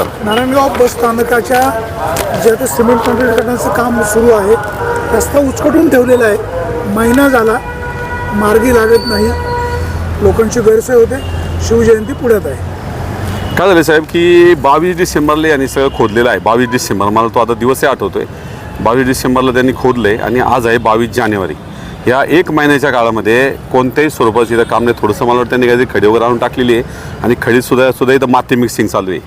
नमस्कार. नारायणगाव बस स्थानकाच्या जे आता सिमेंट कॉन्क्रीट करण्याचं काम सुरू आहे रस्ता उचकटून ठेवलेला आहे. महिना झाला मार्गी लागत नाही. लोकांची गैरसोय होते. शिवजयंती पुढ्यात आहे. काय झालं साहेब की बावीस डिसेंबरला यांनी सगळं खोदलेलं आहे. बावीस डिसेंबर मला तो आता दिवसही आठवतोय. बावीस डिसेंबरला त्यांनी खोदले आणि आज आहे बावीस जानेवारी. या एक महिन्याच्या काळामध्ये कोणत्याही स्वरूपाचं इथं काम नाही. थोडंसं मला वाटतं त्यांनी काहीतरी खडी वगैरे आणून टाकलेली आहे आणि खडीसुद्धा सुद्धा इथं माती मिक्सिंग चालू आहे.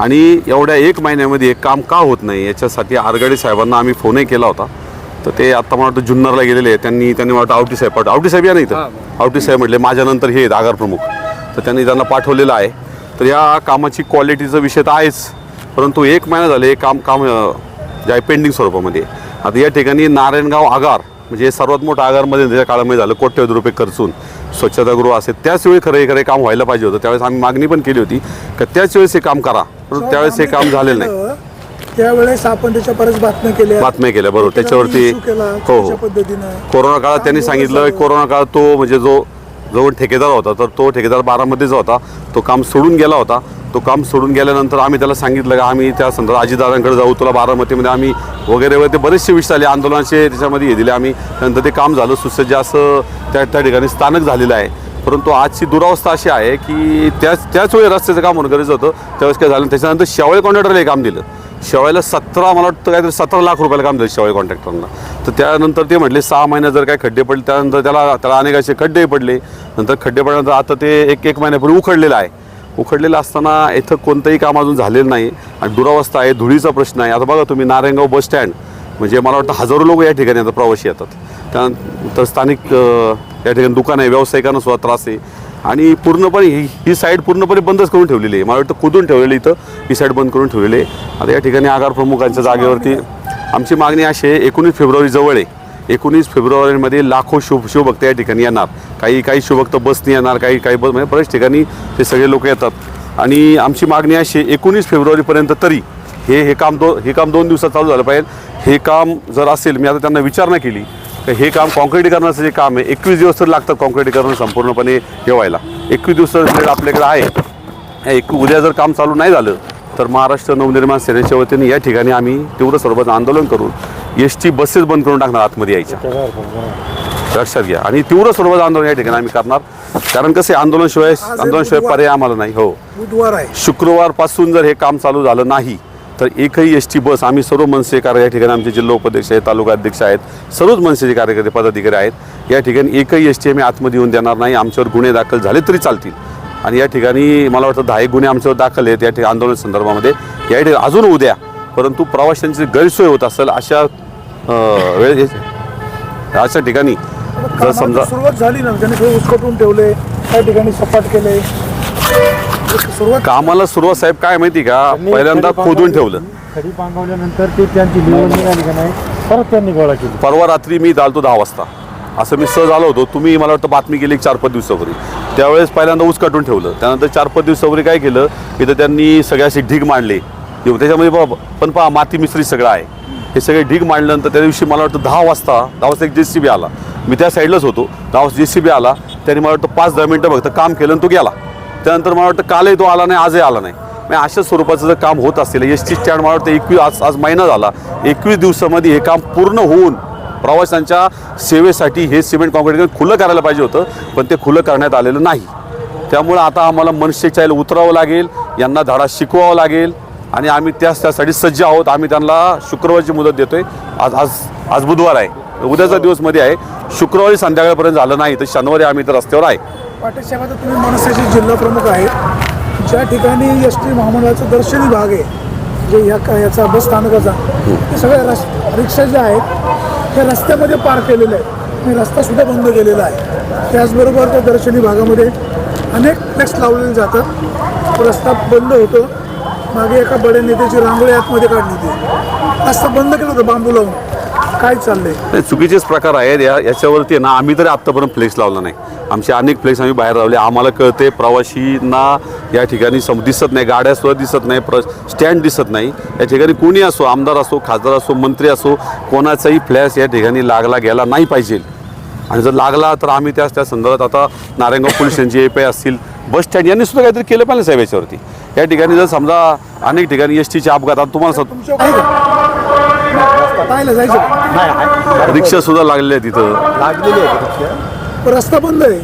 आणि एवढ्या एक महिन्यामध्ये हे काम का होत नाही? याच्यासाठी आरगाडे साहेबांना आम्ही फोनही केला होता. तर ते आता मला वाटतं जुन्नरला गेलेले आहेत. त्यांनी त्यांनी वाटतं आवटी साहेब पाठव आवटी साहेब या नाही इथं. आवटी साहेब म्हटले माझ्यानंतर हे आहेत आगार प्रमुख. तर त्यांनी त्यांना पाठवलेलं आहे. तर या कामाची क्वालिटीचा विषय तर आहेच. परंतु एक महिना झाले काम काम जे आहे पेंडिंग स्वरूपामध्ये. आता या ठिकाणी नारायणगाव आगार म्हणजे हे सर्वात मोठं आगारमध्ये त्याच्या काळामध्ये झालं कोट्यवधी रुपये खर्चून. स्वच्छतागृह असेल त्याच वेळी खरं हे खरं काम व्हायला पाहिजे होतं. त्यावेळेस आम्ही मागणी पण केली होती का त्याच वेळेस हे काम करा. परंतु त्यावेळेस हे काम झालेलं नाही. त्यावेळेस आपण त्याच्या बऱ्याच बातम्या केल्या. बातम्या केल्या बरोबर. त्याच्यावरती हो हो. कोरोना काळात त्यांनी सांगितलं कोरोना काळात तो म्हणजे जो जो ठेकेदार होता तर तो ठेकेदार बारामतीचा होता. तो काम सोडून गेला होता. तो काम सोडून गेल्यानंतर आम्ही त्याला सांगितलं का आम्ही त्या संदर्भात अजितदादांकडे जाऊ तुला बारामतीमध्ये आम्ही वगैरे वगैरे ते बरेचसे विषय आले आंदोलनाचे त्याच्यामध्ये हे दिले आम्ही. नंतर ते काम झालं सुसज्ज असं त्या त्या ठिकाणी स्थानक झालेलं आहे. परंतु आजची दुरावस्था अशी आहे की त्याच त्याच वेळी रस्त्याचं काम होणं गरजेचं होतं. त्यावेळेस काय झालं त्याच्यानंतर शेवळे कॉन्ट्रॅक्टरला हे काम दिलं. शेवळ्याला सतरा मला वाटतं काहीतरी सतरा लाख रुपयाला काम दिलं शेवाळे कॉन्ट्रॅक्टरना तर त्यानंतर ते म्हटले सहा महिन्यात जर काय खड्डे पडले त्यानंतर त्याला त्याला अनेक असे खड्डेही पडले. नंतर खड्डे पडल्यानंतर आता ते एक एक महिन्यापूर्वी उखडलेलं आहे. उखडलेला असताना इथं कोणतंही काम अजून झालेलं नाही आणि दुरावस्था आहे धुळीचा प्रश्न आहे. आता बघा तुम्ही नारायणगाव बस स्टँड म्हणजे मला वाटतं हजारो लोक या ठिकाणी आता प्रवासी येतात. त्यानंतर स्थानिक या ठिकाणी दुकान आहे व्यावसायिकांना सुद्धा त्रास आहे. आणि पूर्णपणे ही ही साईड पूर्णपणे बंदच करून ठेवलेली आहे. मला वाटतं कुदून ठेवलेली इथं ही साईड बंद करून ठेवलेली आहे. आता या ठिकाणी आगार प्रमुखांच्या जागेवरती आमची मागणी अशी आहे एकोणीस फेब्रुवारी जवळ आहे. एकोणीस फेब्रुवारीमध्ये लाखो शुभ शिवभक्त या ठिकाणी येणार. काही काही शिवभक्त बसने येणार काही काही बस म्हणजे बऱ्याच ठिकाणी ते सगळे लोक येतात. आणि आमची मागणी अशी एकोणीस फेब्रुवारीपर्यंत तरी हे हे काम दो हे काम दोन दिवसात चालू झालं पाहिजे. हे काम जर असेल मी आता त्यांना विचारणा केली तर हे काम कॉन्क्रिटीकरणाचं जे काम आहे एकवीस दिवस तर लागतात कॉन्क्रिटीकरण संपूर्णपणे हे व्हायला एकवीस दिवस वेळ आपल्याकडे आहे. हे एक उद्या जर काम चालू नाही झालं तर महाराष्ट्र नवनिर्माण सेनेच्या वतीने या ठिकाणी आम्ही तीव्र स्वरूपाचं आंदोलन करून एस टी बसेस बंद करून टाकणार आतमध्ये यायच्या. लक्षात घ्या. आणि तीव्र स्वरूपाचं आंदोलन या ठिकाणी आम्ही करणार. कारण कसं आंदोलनशिवाय आंदोलनशिवाय पर्याय आम्हाला नाही हो. बुधवार आहे. शुक्रवारपासून जर हे काम चालू झालं नाही तर एकही एस टी बस आम्ही सर्व मनसे कार्य या ठिकाणी आमचे जिल्हा उपाध्यक्ष आहेत तालुका अध्यक्ष आहेत सर्वच मनसेचे कार्यकर्ते पदाधिकारी आहेत. या ठिकाणी एकही एस टी आम्ही आतमध्ये येऊन देणार नाही. आमच्यावर गुन्हे दाखल झाले तरी चालतील. आणि या ठिकाणी मला वाटतं दहा एक गुन्हे आमच्यावर दाखल आहेत या ठिकाणी आंदोलन संदर्भामध्ये. या ठिकाणी अजून उद्या परंतु प्रवाशांची गैरसोय होत असेल अशा वेळे अशा ठिकाणी जर समजा सुरुवात झाली ना त्याने उचकटून ठेवले त्या ठिकाणी सपाट केले. सुरुवात कामाला सुरुवात साहेब काय माहिती का? पहिल्यांदा खोदून ठेवलं. खडी पांगवल्यानंतर ते त्यांची निवड निघाली का नाही परत त्यांनी गोळा केली. परवा रात्री मी चालतो दहा वाजता. असं मी सहज आलो होतो. तुम्ही मला वाटतं बातमी केली चार पाच दिवसापूर्वी. त्यावेळेस पहिल्यांदा ऊस काटून ठेवलं. त्यानंतर चार पाच दिवसापूर्वी काय केलं? इथं त्यांनी सगळे असे ढीग मांडले. किंवा त्याच्यामध्ये बघा, पण पहा माती मिश्री सगळं आहे. हे सगळे ढीग मांडल्यानंतर त्या दिवशी मला वाटतं दहा वाजता दहा वाजता एक जे सी बी आला. मी त्या साईडलाच होतो. दहा वाजता जे सी बी आला. त्याने मला वाटतं पाच दहा मिनटं फक्त काम केलं आणि तो गेला. त्यानंतर मला वाटतं कालही तो आला नाही आजही आला नाही. म्हणजे अशा स्वरूपाचं जर काम होत असेल एस टी स्टँड मला वाटतं एकवीस आज आज महिना झाला. एकवीस दिवसामध्ये हे काम पूर्ण होऊन प्रवाशांच्या सेवेसाठी हे सिमेंट कॉन्क्रीट खुलं करायला पाहिजे होतं पण ते खुलं करण्यात आलेलं नाही. त्यामुळं आता आम्हाला मनसेच्या उतरावं लागेल यांना धडा शिकवावं लागेल. आणि आम्ही त्याच त्यासाठी सज्ज आहोत. आम्ही त्यांना शुक्रवारची मुदत देतोय. आज आज आज बुधवार आहे. उद्याचा दिवसमध्ये आहे. शुक्रवारी संध्याकाळपर्यंत झालं नाही तर शनिवारी आम्ही तर रस्त्यावर आहे. पाटील साहेब आता तुम्ही मनसेचे जिल्हा प्रमुख आहेत. ज्या ठिकाणी एस टी महामंडळाचा दर्शनी भाग आहे जे ह्या का याचा बस स्थानकाचा ते सगळे रस रिक्षा ज्या आहेत त्या रस्त्यामध्ये पार्क केलेले आहेत. आणि रस्तासुद्धा बंद केलेला आहे. त्याचबरोबर त्या दर्शनी भागामध्ये अनेक फ्लेक्स लावलेले जातात. रस्ता बंद होतो. मागे एका बड्या नेत्याची रांगोळी आतमध्ये काढली होती. असं बंद केला होतं बांबू लावून. काय चाललंय? नाही, चुकीचेच प्रकार आहेत या. याच्यावरती आहे ना आम्ही तरी आत्तापर्यंत फ्लेक्स लावला नाही. आमचे अनेक फ्लेक्स आम्ही बाहेर लावले. आम्हाला कळते प्रवाशींना या ठिकाणी सम दिसत नाही. गाड्या सुद्धा दिसत नाही. प्र स्टँड दिसत नाही. या ठिकाणी कोणी असो आमदार असो खासदार असो मंत्री असो कोणाचाही फ्लॅश या ठिकाणी लागला गेला नाही पाहिजे. आणि जर लागला तर आम्ही त्याच त्या संदर्भात आता नारायणगाव पोलीस यांची ए पी आय असतील बस स्टँड यांनी सुद्धा काहीतरी केलं पाहिजे साहेब याच्यावरती. या ठिकाणी जर समजा अनेक ठिकाणी एस टीचे अपघात आता तुम्हाला सांगतो, रिक्षा सुद्धा लागलेल्या आहेत तिथं लागलेली आहे रिक्षा. रस्ता बंद आहे.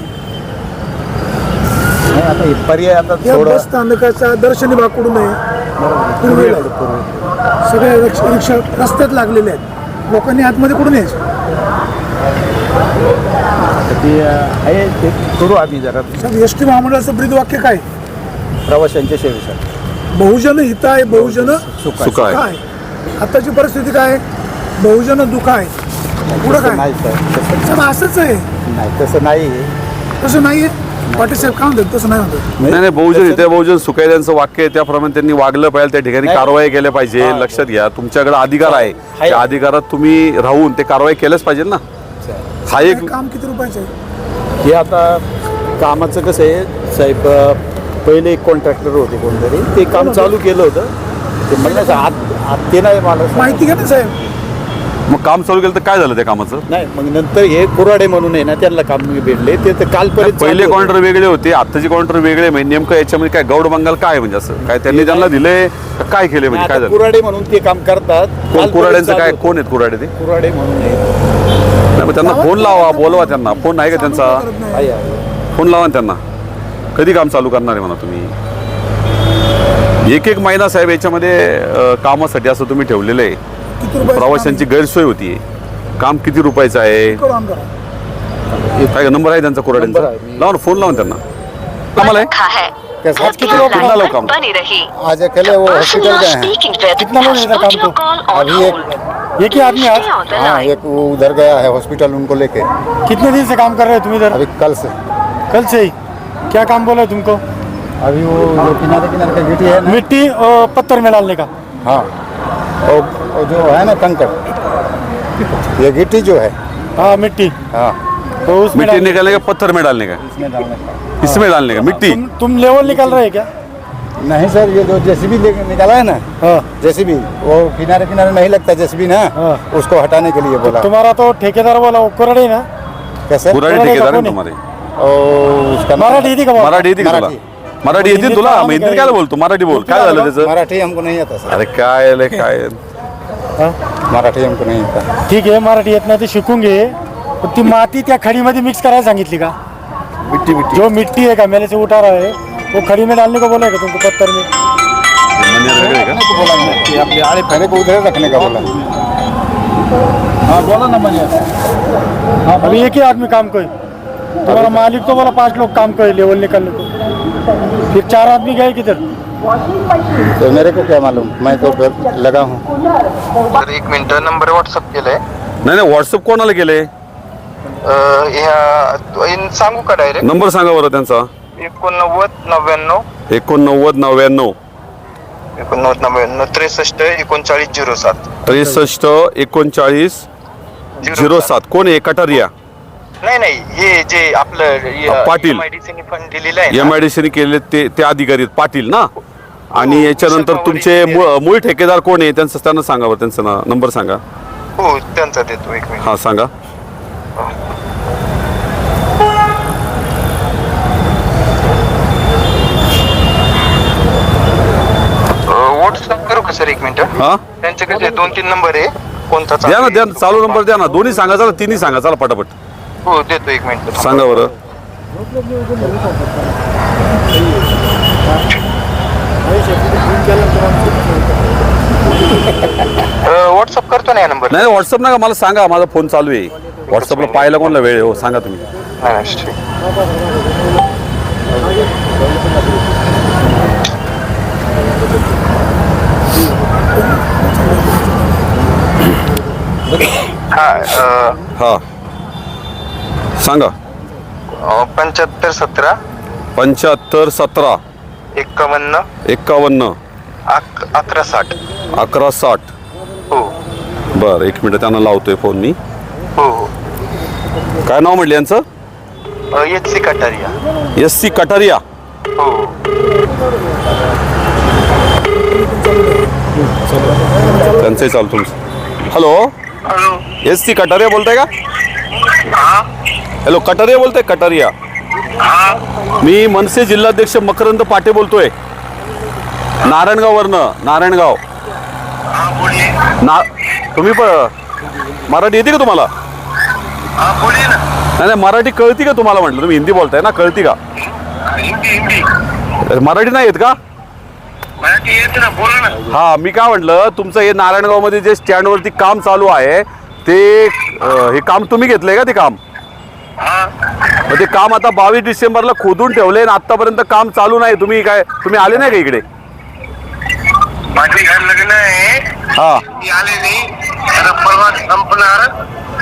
नाही आता हे पर्याय आता थोडं स्थानकाचा दर्शनी भाग कुठून आहे. सगळ्या रिक्षा रिक्षा रस्त्यात लागलेल्या आहेत. लोकांनी आतमध्ये कुठून यायचं? ते आहे ते करू आम्ही जरा. साहेब एस टी महामंडळाचं ब्रीद वाक्य काय? प्रवाशांच्या सेवेसाठी. बहुजन हित आहे बहुजन सुख सुख आहे. काय? आताची परिस्थिती काय? आहे? बहुजन दुःख आहे. पुढं तसं काय? नाही सर तसं साहेब असंच आहे. नाही तसं नाही तसं नाहीये पाटील साहेब काय म्हणतात? तसं नाही म्हणतात. नाही नाही बहुजन इथे बहुजन सुखाय त्यांचं वाक्य आहे त्याप्रमाणे त्यांनी वागलं पाहिजे त्या ठिकाणी नाही. कारवाई केल्या पाहिजे लक्षात घ्या. तुमच्याकडे अधिकार आहे. आहे. त्या अधिकारात तुम्ही राहून ते कारवाई केल्याच पाहिजे ना. हा एक काम किती रुपयाचं आहे? हे आता कामाचं कसं आहे साहेब पहिले एक कॉन्ट्रॅक्टर होते कोणतरी. ते काम चालू केलं होतं. ते म्हणलं आत आत ते नाही मला सांग- माहिती घ्या ना साहेब. मग काम चालू केलं तर काय झालं त्या कामाचं? नाही मग नंतर हे कुराडे म्हणून आहे ना त्यांना काम भेटले. ते तर कालपर्यंत पहिले चालू होतं. काउंटर वेगळे होते आताचे काउंटर वेगळे म्हणजे नेमकं याच्यामध्ये काय गौड बंगाल काय म्हणजे असं? काय त्यांनी त्यांना दिले काय केले म्हणजे काय आता झालं? कुराडे म्हणून ते काम करतात. कोण कालपर्यंत कुराड्यांचं चालू काय होतं. कोण आहेत कुराडे ते? कुराडे म्हणून आहे. नाही, मग त्यांना फोन लावा बोलवा त्यांना. फोन आहे का त्यांचा. फोन लावा ना त्यांना. कधी काम चालू करणार आहे म्हणा तुम्ही? एक एक महिना साहेब याच्यामध्ये कामासाठी असं तुम्ही ठेवलेलं आहे. प्रवाशांची गैरसोय होती. काम किती रुपयाचं आहे? काय नंबर आहे त्यांचा कुराड्यांचा? आहे, मी- लावा ना फोन लावा ना त्यांना. आम्हाला आहे? रखा कैसे? आपकी कितने लोग- कितना लाइन लोग पर काम? आज अकेले वो हॉस्पिटल गए हैं कितना लोग इधर काम को? अभी एक hold. क्या आदमी आज? हाँ. एक वो उधर गया है हॉस्पिटल उनको लेके। कितने दिन से काम कर रहे हो तुम इधर? अभी कल से। कल से ही? क्या काम बोला है तुमको? अभी वो जो किनारे किनारे का गिटी है मिट्टी और पत्थर में डालने का। हाँ और, और जो है ना कंकड़ ये गिट्टी जो है। हाँ मिट्टी। हाँ। तो उसमें मिट्टी निकालने का पत्थर में डालने का? इसमें डालने का। इसमें डालने का मिट्टी? तुम तुम लेवल निकाल रहे हैं क्या? नहीं सर ये जो जेसीबी निकाला है ना हाँ। जेसीबी वो किनारे किनारे नहीं लगता जेसीबी ना हाँ। उसको हटाने के लिए बोला। तुम्हारा तो ठेकेदार वाला वो कुराडे ना? कैसे कुराडी ठेकेदार आहे कोण तुम्हारे। और उसका मराठी येते का भाऊ? मराठी येते का तुला मराठी. मराठी येते तुला? मग हिंदीत काय बोलतो मराठी बोल। काय झालं त्याचं? मराठी हमको नहीं आता सर। अरे काय लय काय हा? मराठी हमको नहीं आता। ठीक आहे मराठी येत नाही ते शिकून घे पण ती माती त्या खडीमध्ये मिक्स करायला सांगितली का? मिट्टी मिट्टी। जो मिट्टी है का मेले से उठा रहा है। वो खड़ी में डालने को बोला है का तुमको पत्थर में? वेगळे का? बोला कि अपने आड़े पहले को उधर रखने का बोला। हाँ बोला ना अभी एक ही आदमी काम कोई? तुम्हारा मालिक तो बोला पांच लोग काम करे लेवल निकालने को। फिर चार आदमी गए किधर? तो मेरे को क्या मालूम? मैं तो फिर लगा हूँ। तर एक मिनिट नंबर व्हॉट्सअप केलाय नाही नाही व्हॉट्सअप कोणाला केले अं, ह्या इन- सांगू का डायरेक्ट। नंबर सांगा बरं त्यांचा। एकोणनव्वद नव्याण्णव. एकोणनव्वद नव्याण्णव. एकोणनव्वद नव्याण्णव त्रेसष्ट एकोणचाळीस झिरो सात. त्रेसष्ट एकोणचाळीस झिरो सात. कोण आहे? कटारिया नाही नाही हे जे आपलं पाटील. फंड दिलेलं आहे एम ना, आय डी सीने केले ते ते अधिकारी आहेत, पाटील ना? आणि याच्यानंतर तुमचे मूळ मूळ ठेकेदार कोण आहे? त्यांचं त्यांना सांगा बरं त्यांचा ना- नंबर सांगा. हो त्यांचा देतो एक मिनिट. हा सांगा व्हॉट्सअप करू का सर एक मिनिट. हा? त्यांचे कसे दोन तीन नंबर आहे कोणता द्या ना द्या? ना, चालू नंबर द्या ना. दोन्ही सांगा चला तिन्ही सांगा चला पटापट. हो देतो एक मिनिट. सांगा बरं. व्हॉट्सअप करतो ना या नंबर नाही व्हॉट्सअप नका मला सांगा माझा फोन चालू आहे. व्हॉट्सअपला पाहायला कोणाला वेळ आहे? हो सांगा तुम्ही. हा हा. सांगा. पंच्याहत्तर सतरा. पंच्याहत्तर सतरा. एक्कावन्न एक्कावन्न अक अकरा साठ. अकरा साठ. हो. बरं एक मिनिट त्यांना लावतोय फोन मी. हो हो. काय नाव म्हटलं यांचं? H C Kataria. S C Kataria. हो. त्यांचंही चालू तुमचं. Hello hello S C Kataria बोलताय का? हॅलो कटारिया बोलताय कटारिया. हा. मी मनसे जिल्हाध्यक्ष मकरंद पाटे बोलतोय. नारायणगाववरनं नारायणगाव. हा ना तुम्ही प मराठी येते का तुम्हाला? हा नाही नाही मराठी कळती का तुम्हाला म्हटलं? तुम्ही हिंदी बोलताय ना कळती का? मराठी नाही येत का मराठी येते ना बोला ना हा मी काय म्हटलं तुमचं हे नारायणगावमध्ये जे स्टँडवरती काम चालू आहे ते अं, हे काम तुम्ही घेतलंय का ते काम? मग ते काम आता बावीस डिसेंबरला खोदून ठेवले आणि आतापर्यंत काम चालू नाही. तुम्ही काय तुम्ही आले नाही का इकडे? माझे घर लग्न आहे. हा. मी आले नाही. आता परवा संपणार.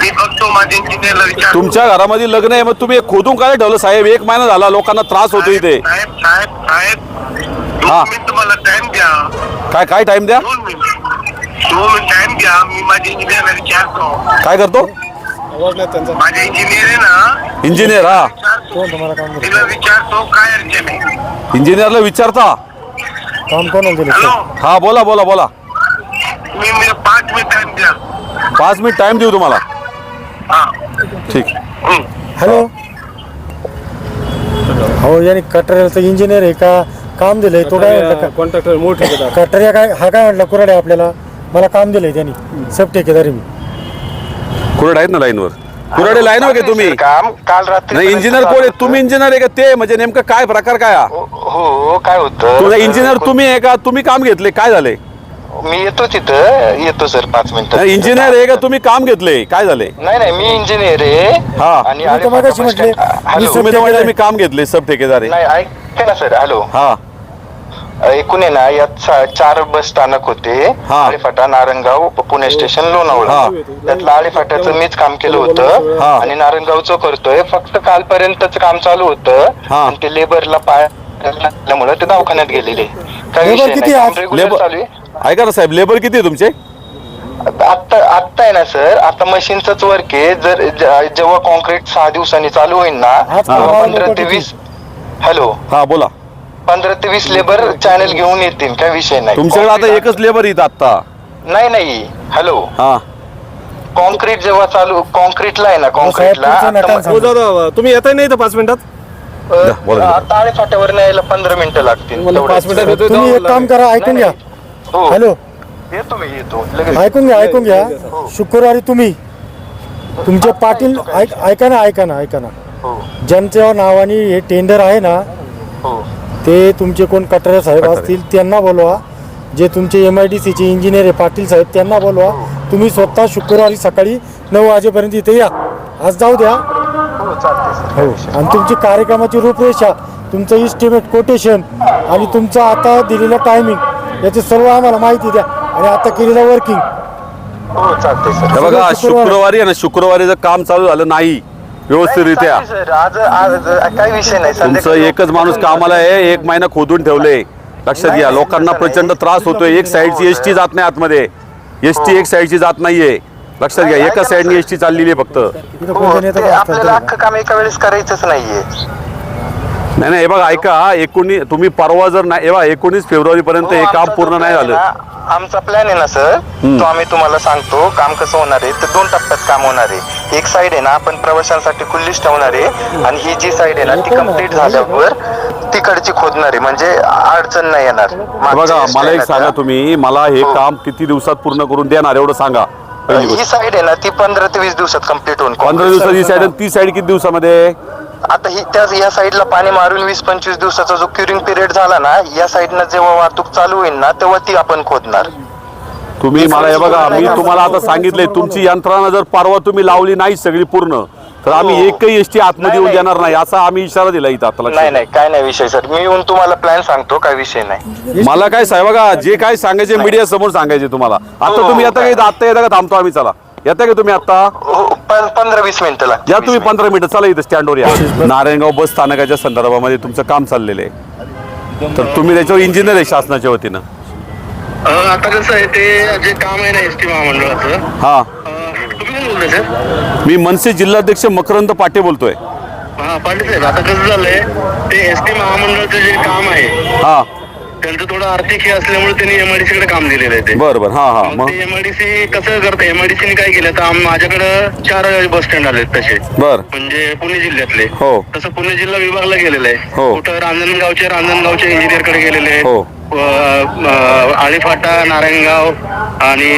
मी बघतो माझ्या इंजिनियरला विचार तुमच्या घरामध्ये लग्न आहे मग तुम्ही हे खोदून काय ठेवलं? साहेब एक महिना झाला लोकांना त्रास होतो इथे. साहेब साहेब साहेब हा. दोन मिनिट मला टाइम द्या। काय काय टाइम द्या? दोन मिनिट। दोन मिनिट टाइम द्या। मी माझ्या इंजिनियरला विचारतो काय करतो? माझे इंजिनियर आहे ना इंजिनियर हा. विचारतो. तिला विचारतो काय अडचण आहे. इंजिनियरला विचारता. काम कोणाला दिलं हॅलो हा बोला बोला बोला. मी मी पाच मिनिट टाइम द्या. पाच मिनिट टाइम देऊ तुम्हाला. हा. ठीक. हम्म. हॅलो हो याने इंजिनियर आहे का? काम दिलंय तो काय म्हटलं कॉन्ट्रॅक्टर मूळ ठेकेदार कटऱ्या काय हा काय म्हटलं कुराडे आपल्याला? मला काम दिलंय त्यांनी. सब ठेकेदारी मी. कुराडे आहेत ना लाईनवर? कुराडे लाईनवर आहे तुम्ही. काम काल रात्री नाही इंजिनियर कोण आहे? तुम्ही इंजिनियर आहे का ते? म्हणजे नेमकं काय प्रकार काय हा? हो काय होतं? तुझा इंजिनियर तुम्ही आहे का? तुम्ही काम घेतले काय झाले? मी येतो तिथं. येतो सर पाच मिनिटं. इंजिनियर आहे का? तुम्ही काम घेतले काय झाले? नाही नाही मी इंजिनियर आहे. हा. आणि तुम्ही तर मगाशी म्हटले, हॅलो मी तुम्ही तर ठेकेदार. म्हटले आहे. मी काम घेतले सब ठेकेदार. नाही ऐका ना सर हॅलो. हा. एकूण आहे ना यात चा- चार बस स्थानक होते. हा. आळेफाटा नारायणगाव प- पुणे स्टेशन हा. लोणावळा त्यातलं आळेफाट्याचं मीच काम केलं होतं हा. आणि नारायणगावचं करतोय. फक्त कालपर्यंतच काम चालू होतं. हा. आणि ते लेबरला पाय लागल्यामुळं ते दवाखान्यात गेलेले. काही विषय किती नाही? काम लेबर चालू आहे. ऐका ना साहेब लेबर किती आहे तुमचे? आता आता आहे ना सर. आता मशीनच वर्क आहे. जर ज- जेव्हा कॉन्क्रीट सहा दिवसांनी चालू होईल ना तेव्हा पंधरा ते? वीस हॅलो. हा बोला. पंधरा ते वीस लेबर चॅनल घेऊन येतील काय विषय नाही. तुमच्याकडे आता एकच लेबर येत आता नाही नाही. हॅलो हा. कॉन्क्रीट जेव्हा चालू कॉन्क्रीटला आहे ना कॉन्क्रीटला सांगू. हो दादा तुम्ही येताय नाही तर पाच मिनिटात? द्या, बोला. आता आळे फाट्यावर न्यायला पंधरा मिनिटं लागतील मला तेवढंच. पाच मिनिटात येतोय तुम्ही एक काम करा ऐकून घ्या. हो. हॅलो. येतो मी येतो. लगेच. ऐकून घ्या ऐकून घ्या. शुक्रवारी तुम्ही तुमचे पाटील ऐक ऐका ना ऐका ना ऐका ना. हो. ज्यांच्या नावाने हे टेंडर आहे ना हो. ते तुमचे कोण कटरे साहेब असतील त्यांना बोलवा. जे तुमचे एम आय डी सीचे इंजिनियर आहे पाटील साहेब त्यांना बोलवा. तुम्ही स्वतः शुक्रवारी सकाळी नऊ वाजेपर्यंत इथे या. आज जाऊ द्या. हो हो. आणि तुमची कार्यक्रमाची रूपरेषा तुमचं इस्टिमेट कोटेशन आणि तुमचं आता दिलेलं टायमिंग याची सर्व आम्हाला माहिती द्या. आणि आता केलेलं वर्किंग हो चालतंय सर. हे बघा शुक्रवार- ना शुक्रवारी जर काम चालू झालं नाही. व्यवस्थितरित्या. चालेल सर आज आज काही विषय नाही. तुमचं संध्याकाळी एकच माणूस कामाला आहे एक महिना खोदून ठेवले. लक्षात घ्या लोकांना प्रचंड त्रास होतोय एक साईडची एस टी जात नाही आतमध्ये. एस टी एक साईडची जात नाहीये. लक्षात घ्या एका साईडने एस टी चाललेली आहे फक्त. इथं हो, कोणत्या नेता ते का? आपल्याला असतात अख्खं काम एका वेळेस करायचंच नाहीये. नाही नाही हे बघा ऐका एकोणीस तुम्ही परवा जर नाही हे बघा एकोणीस फेब्रुवारी पर्यंत हे हो, काम आमचा पूर्ण जो नाही plan आहे झालं ना, आमचा प्लॅन आहे ना सर. तो आम्ही तुम्हाला सांगतो काम कसं होणार आहे. तर दोन टप्प्यात काम होणार आहे. एक साइड आहे ना आपण प्रवाशांसाठी खुल्लीच ठेवणार आहे. आणि ही जी साइड आहे ना ती कंप्लीट झाल्यावर तिकडची खोदणार आहे. म्हणजे अडचण नाही येणार. हे बघा मला एक सांगा. तुम्ही. मला हे हो. काम किती दिवसात पूर्ण करून देणार एवढं सांगा. ही साइड आहे ना ती पंधरा ते वीस दिवसात कंप्लीट होऊन पंधरा दिवसात ही साईड आणि ती साईड किती दिवसामध्ये? आता ही त्या या साईडला पाणी मारून वीस पंचवीस दिवसाचा जो क्युरिंग पिरियड झाला ना या साईडनं जेव्हा वाहतूक चालू होईल ना तेव्हा ती आपण खोदणार. तुम्ही मला हे बघा मी तुम्हाला आता सांगितलंय तुमची यंत्रणा जर परवा तुम्ही लावली नाही सगळी पूर्ण तर आम्ही हो. एकही एसटी आतमध्ये येऊन नाही. देणार नाही असा आम्ही इशारा दिला इथं आता लक्षात. नाही नाही काय नाही विषय सर. मी येऊन तुम्हाला प्लॅन सांगतो काय विषय नाही. मला काय साहेब बघा जे काय सांगायचे मीडिया समोर सांगायचे तुम्हाला. आता हो, तुम्ही आता काय? काही आता येता का? थांबतो आम्ही चला. येता का तुम्ही आता हो, पं- पंधरा वीस मिनिटं या तुम्ही. पंधरा मिनिटं चला इथं स्टँडवर या. नारायणगाव बस स्थानकाच्या संदर्भामध्ये तुमचं काम चाललेलं आहे. तर तुम्ही त्याच्यावर इंजिनियर आहे शासनाच्या वतीनं. आता कसं आहे ते जे काम आहे ना एस टी महामंडळाचं हा. तुम्ही कोण बोलताय सर? मी मनसे जिल्हाध्यक्ष मकरंद पाटे बोलतोय. हा पाटील साहेब आता कसं झालंय ते एस टी महामंडळाचं जे काम आहे हा. त्यांचं थोडं आर्थिक हे असल्यामुळे त्यांनी एमआयडीसी कडे काम दिलेलं आहे ते. बरं बरं. हां हां. मग ते एमआयडीसी कसं करतं एमआयडीसी ने काय केलं? तर आम- माझ्याकडं चार बस स्टँड आलेत तसे. बरं. म्हणजे पुणे जिल्ह्यातले. हो. तसं पुणे जिल्हा विभागला गेलेलं आहे. हो. कुठं रांजणगावचे रांजणगावचे इंजिनियरकडे गेलेले. हो. आळीफाटा नारायणगाव आणि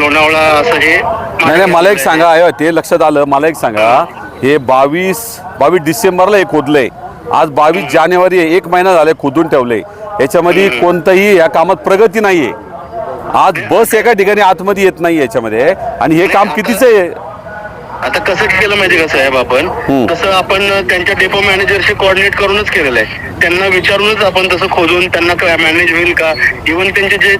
लोणावळा असं हे नाही नाही मला एक सांगा आहे. ते लक्षात आलं. मला एक सांगा हे बावीस बावीस डिसेंबरला हे खोदलंय. आज बावीस जानेवारी आहे. एक महिना झालाय खोदून ठेवलंय. याच्यामध्ये कोणतंही या कामात प्रगती नाहीये. आज बस एका ठिकाणी आतमध्ये येत नाही याच्यामध्ये. आणि हे काम कितीच आहे? आता कसं केलं माहिती का साहेब आपण? तसं आपण त्यांच्या डेपो मॅनेजरशी कोऑर्डिनेट करूनच केलेलं आहे. त्यांना विचारूनच आपण तसं खोदून त्यांना मॅनेज होईल का? इव्हन त्यांचे जे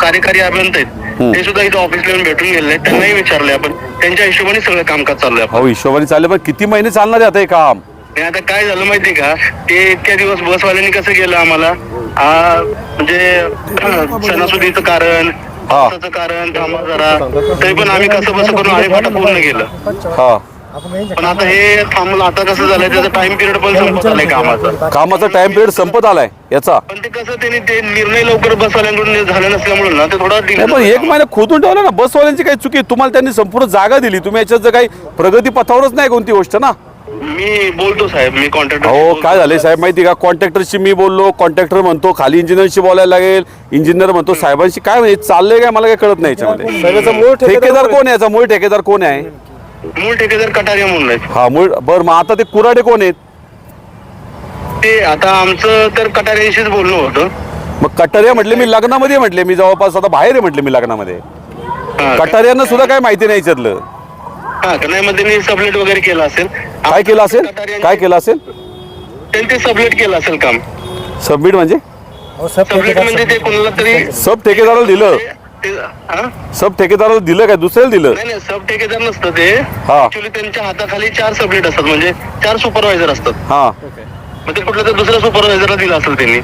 कार्यकारी अभियंता आहेत ते सुद्धा इथं ऑफिसला येऊन भेटून आहेत. त्यांनाही विचारलंय आपण. त्यांच्या हिशोबाने सगळं कामकाज चालू आहे हो हिशोबाने चालले पण किती महिने चालणार आहे आता हे काम? आणि आता काय झालं माहितीये का? ते इतक्या दिवस बसवाल्यांनी कसं केलं आम्हाला? आ, म्हणजे सणासुदीचं कारण कारण थांबा जरा. तरी पण आम्ही कसं बसं करून आम्ही पूर्ण केलं. पण आता हे थांबलं. आता कसं झालंय त्याचा टाइम पिरियड पण संपत आलाय कामाचा. कामाचा टाइम पिरियड संपत आलाय याचा. पण ते कसं त्यांनी ते निर्णय लवकर बसवाल्यांकडून झाला नसल्यामुळे ना ते थोडा नाही पण. एक महिना खोदून ठेवलं ना बसवाल्यांची काही चुकी? तुम्हाला त्यांनी संपूर्ण जागा दिली. तुम्ही याच्यात जर काही प्रगती पथावरच नाही कोणती गोष्ट ना. मी बोलतो साहेब मी कॉन्ट्रॅक्टर हो काय झाले साहेब माहिती का? कॉन्ट्रॅक्टरशी मी बोललो कॉन्ट्रॅक्टर म्हणतो खाली इंजिनियरशी बोलायला लागेल. इंजिनियर म्हणतो साहेबांशी काय म्हणजे चाललंय काय? मला काय कळत नाही याच्यामध्ये. ठेकेदार कोण आहे? याचा मूळ ठेकेदार कोण आहे? मूळ ठेकेदार कटारिया म्हणून आहेत. हा मूळ बरं मग आता ते कुराडे कोण आहेत? ते आता आमचं तर कटारियांशीच बोलणं होतं. मग कटारिया म्हटले मी लग्नामध्ये म्हटले मी जवळपास आता बाहेर आहे म्हटले मी लग्नामध्ये. हा, कटारियांना सुद्धा काय माहिती नाही याच्यातलं. हा? नाही मग त्यांनी सबलेट वगैरे केलं असेल. काय केलं असेल? काय केलं असेल? त्यांनी ते सबलेट केलं असेल काम. सबमिट म्हणजे? सबलेट म्हणजे ते कोणाला तरी सब ठेकेदाराला दिलं. हा? सब ठेकेदाराला दिलं काय? दुसऱ्याला दिलं? नाही नाही सब ठेकेदार नसतं ते. हा. ऍक्च्युली त्यांच्या हाताखाली चार सबलेट असतात म्हणजे चार सुपरवायझर असतात. हा. ते कुठल्या तर दुसऱ्या सुपरवायझरला दिलं असेल त्यांनी.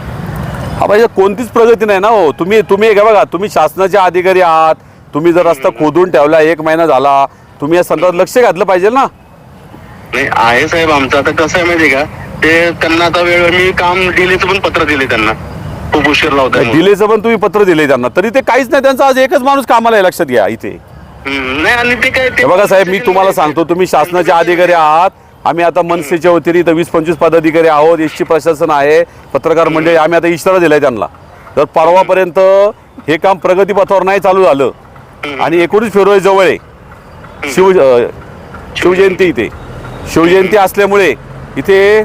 हा पाहिजे कोणतीच प्रगती नाही ना हो. तुम्ही तुम्ही हे बघा तुम्ही शासनाचे अधिकारी आहात. तुम्ही जर रस्ता खोदून ठेवला एक महिना झाला तुम्ही या संदर्भात लक्ष घातलं पाहिजे ना? नाही आहे साहेब आमचं आता कसं आहे माहिती का? ते त्यांना आता वेळ मी काम डिलेचं पण पत्र दिले त्यांना. खूप उशीर म्हणून. दिलेचं पण तुम्ही पत्र दिले त्यांना. तरी ते काहीच नाही त्यांचा आज एकच माणूस कामाला आहे लक्षात घ्या इथे. हम्म, नाही आणि ते काय ते हे बघा साहेब मी तुम्हाला सांगतो तुम्ही शासनाचे अधिकारी आहात. आम्ही आता मनसेच्या वतीने इथं वीस पंचवीस पदाधिकारी आहोत एस टी प्रशासन आहे पत्रकार मंडळी आम्ही आता इशारा दिलाय त्यांना. तर परवापर्यंत हे काम प्रगतीपथावर नाही चालू झालं. आणि एकोणीस फेब्रुवारी जवळ आहे. शिव अं, शिवजयंती इथे. शिवजयंती असल्यामुळे इथे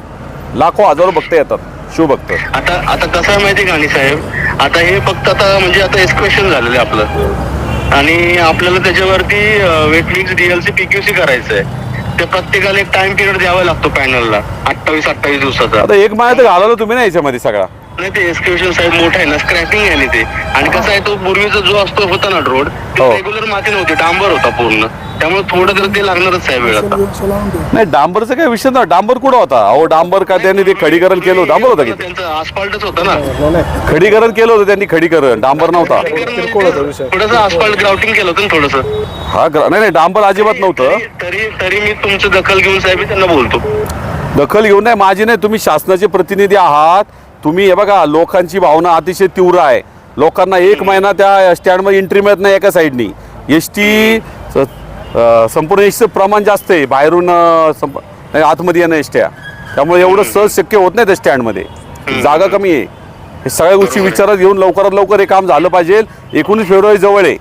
लाखो हजारो भक्त येतात. शिवभक्त आता आता कसं आहे माहिती का साहेब? आता हे फक्त आता म्हणजे आता एस्क्वेशन झालेलं आहे आपलं. आणि आपल्याला त्याच्यावरती वेटमिक्स डीएलसी पीक्यूसी करायचं आहे ते प्रत्येकाला एक टाइम पिरियड द्यावा लागतो पॅनलला अठ्ठावीस अठ्ठावीस दिवसाचा. आता एक महिना तर घालवलं तुम्ही ना याच्यामध्ये सगळा. नाही ते एस्क्युशन साहेब मोठं आहे ना स्क्रॅपिंग आहे ना ते. आणि कसं आहे तो पूर्वीचा जो असतो होता ना रोड हो. रेग्युलर माती नव्हती डांबर होता पूर्ण. त्यामुळे थोडं तर ते लागणारच साहेब वेळ आता. नाही डांबरचा काही विषय ना डांबर कुठं होता? अहो डांबर का त्यांनी ते खडीकरण केलं होतं. डांबर होता की त्यांचं आसफाल्टच होतं ना. खडीकरण केलं होतं त्यांनी खडीकरण. डांबर नव्हता. थोडस आसफाल्ट ग्राउटिंग केलं होतं ना थोडस. हा ग्र- नाही नाही डांबर अजिबात नव्हतं. तरी तरी मी तुमचं दखल घेऊन साहेब मी त्यांना बोलतो. दखल घेऊन नाही माझी नाही तुम्ही शासनाचे प्रतिनिधी आहात. तुम्ही हे बघा लोकांची भावना अतिशय तीव्र आहे. लोकांना एक महिना त्या स्टँडमध्ये एंट्री मिळत नाही एका साईडनी एस टी संपूर्ण एसचं प्रमाण जास्त आहे. बाहेरून संप- नाही, आतमध्ये येणं एस ट्या त्यामुळे एवढं सहज शक्य होत नाही त्या स्टँडमध्ये जागा कमी आहे. हे सगळ्या गोष्टी विचारात घेऊन लवकरात लवकर हे काम झालं पाहिजे. एकोणीस फेब्रुवारी जवळ आहे.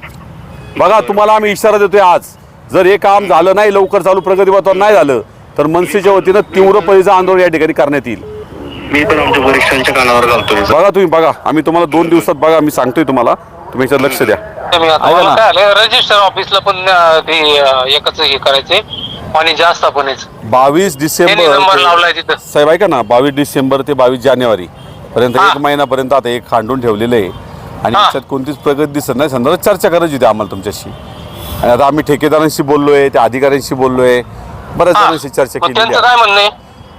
बघा तुम्हाला आम्ही इशारा देतोय आज. जर हे काम झालं नाही लवकर चालू प्रगतीपथावर नाही झालं तर मनसेच्या वतीनं तीव्र परीचं आंदोलन या ठिकाणी करण्यात येईल. मी पण आमच्या वरिष्ठांच्या कानावर घालतोय. बघा तुम्ही बघा. आम्ही तुम्हाला दोन दिवसात बघा मी सांगतोय तुम्हाला. तुम्ही याच्यात लक्ष द्या. मी आता ऐका मला ना. काय आलं रजिस्टर ऑफिसला पण अं, ते अं, एकच हे करायचंय. आणि जास्त आपणच बावीस त्यांनी नंबर डिसेंबर लावलाय तिथं. साहेब ऐका ना. बावीस डिसेंबर ते बावीस जानेवारी पर्यंत हा. एक महिन्यापर्यंत आता एक खांडून ठेवलेलं आहे. आणि हा. याच्यात कोणतीच प्रगती दिसत नाही. संदर्भात चर्चा करायची होती आम्हाला तुमच्याशी. आणि आता आम्ही ठेकेदारांशी बोललोय त्या अधिकाऱ्यांशी बोललोय. बऱ्याच हा. जणांशी चर्चा मग केलेली त्यांचं आहे. काय म्हणणं आहे?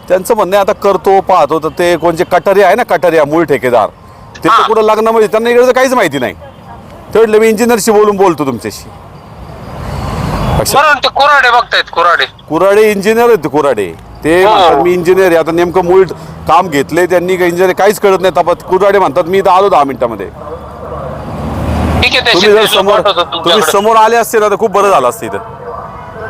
त्यांचं म्हणणं आता करतो पाहतो. तर ते कोणचे कटारी आहे ना कटारी मूळ ठेकेदार. ते तर हा. कुठं लग्नामध्ये त्यांना इकडचं काहीच माहिती नाही. ते म्हटलं मी इंजिनियरशी बोलून बोलतो तुमच्याशी. बरोबर ते कोराडे बघतायत कोराडे कुराडे इंजिनियर आहेत ते कुराडे ते हो. म्हणतात मी इंजिनियर आहे. आता नेमकं मूळ काम घेतले त्यांनी काही इंजिनियर काहीच कळत नाही. तपास कुराडे म्हणतात मी इथं आलो दहा मिनिटामध्ये. ठीक आहे ते तुम्ही जर समोर पाठवतो तुम्ही तुमच्याकडे. समोर आले असते ना तर खूप बरं झालं असतं इथं.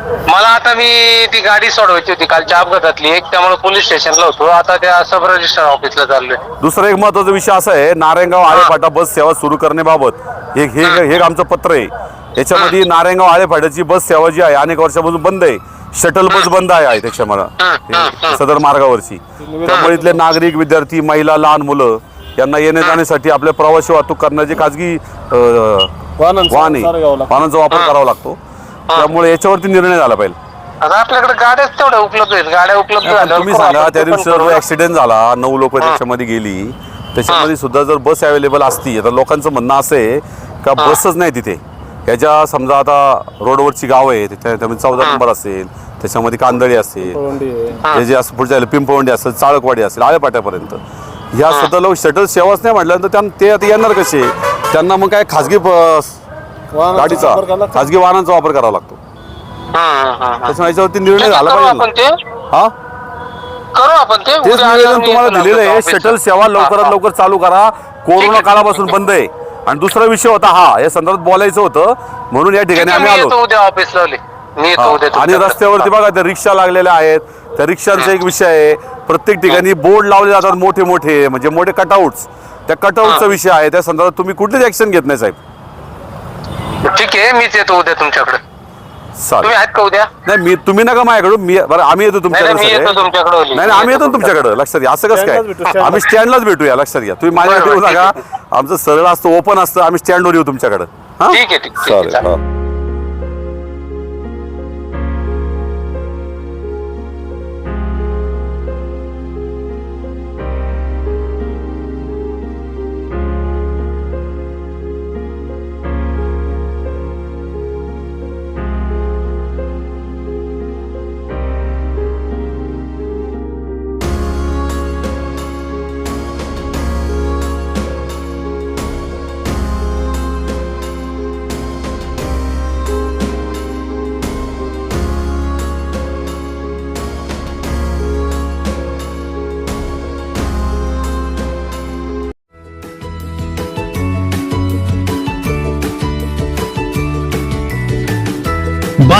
मला आता मी ती गाडी सोडवायची होती कालच्या अपघातातली. एक त्यामुळे पोलीस स्टेशनला होतो. आता त्या सब रजिस्टर ऑफिसला चाललोय. दुसरा एक महत्त्वाचा विषय असा आहे नारायणगाव आळेफाटा बस सेवा सुरू करण्याबाबत हे हे हे. आमचं पत्र आहे. याच्यामध्ये नारायणगाव आळेफाट्याची बस सेवा जी आहे अनेक वर्षापासून बंद आहे. शटल बस बंद आहे आहे त्याच्या मला हे सदर मार्गावरची. त्यामुळे इथले नागरिक विद्यार्थी महिला लहान मुलं यांना येण्या जाण्यासाठी आपल्या प्रवासी वाहतूक करण्याची खाजगी अं, वाहनांचा वाहन आहे. वाहनांचा वापर करावा लागतो. त्यामुळे याच्यावरती निर्णय झाला पाहिजे. आता आपल्याकडे गाड्याच तेवढ्या उपलब्ध आहेत. गाड्या उपलब्ध पण झाल्यावर तुम्ही करू सांगा आपण त्या ते पण दिवशी करू. जो ऍक्सिडेंट झाला नऊ लोक त्याच्यामध्ये गेली त्याच्यामध्ये सुद्धा जर बस अवेलेबल असती तर लोकांचं म्हणणं असं आहे का बसच नाही तिथे. ह्याच्या समजा आता रोडवरची गाव आहे त्याच्या- त्यामध्ये चौदा नंबर असेल त्याच्यामध्ये कांदळी असेल. हे. जे असं पुढच्या पिंपवंडी असेल चाळकवाडी असेल आळेपाट्यापर्यंत. ह्या सतत लोक शटल सेवाच नाही म्हटल्यानंतर त्यां- ते आता येणार कसे? त्यांना मग काय खाजगी प- वाहनांचा गाडीचा. वापर करावा लागतो. खाजगी वाहनांचा वापर करावा लागतो. हं, हं, हं, हं. याच्यावरती निर्णय झाला करू पाहिजे. आपण ना. ते? हा? करू आपण ते. तेच उद्या निवेदन आल्यावर तुम्हाला मी दिलेलं आहे. ऑफिसला. शटल सेवा लवकरात हा, लवकर चालू करा. कोरोना काळापासून बंद आहे. आणि दुसरा विषय होता हा या संदर्भात बोलायचं होतं. म्हणून या ठीक ठिकाणी आहे, आम्ही मी आलो. येतो उद्या ऑफिसला. आले. मी येतो उद्या हा. आणि तुमच्याकडे. रस्त्यावरती बघा त्या रिक्षा लागलेल्या आहेत. त्या रिक्षांचा एक विषय आहे. प्रत्येक ठिकाणी बोर्ड लावले जातात मोठे मोठे म्हणजे मोठे कटआउट्स त्या कटआउटचा विषय आहे. त्या संदर्भात तुम्ही कुठलीच ऍक्शन घेत नाही साहेब. ठीक आहे मीच येतो उद्या तुमच्याकडे तुम्ही चालेल आहेत का उद्या नाही मी तुम्ही नका माझ्याकडून मी बरं आम्ही येतो नाही, तुमच्याकडे मी येतो सगळे. तुमच्याकडे ओली. नाही नाही आम्ही येतो तुमच्याकडे लक्षात घ्या असं कसं भेटू, काय. आम्ही स्टँडलाच भेटूया लक्षात घ्या तुम्ही माझ्याकडे येऊ बरं, नका आमचं सरळ असतं ओपन असतं आम्ही स्टँडवर येऊ तुमच्याकडे हा ठीक आहे, ठीक आहे, ठीक आहे, चालेल चालेल. हा.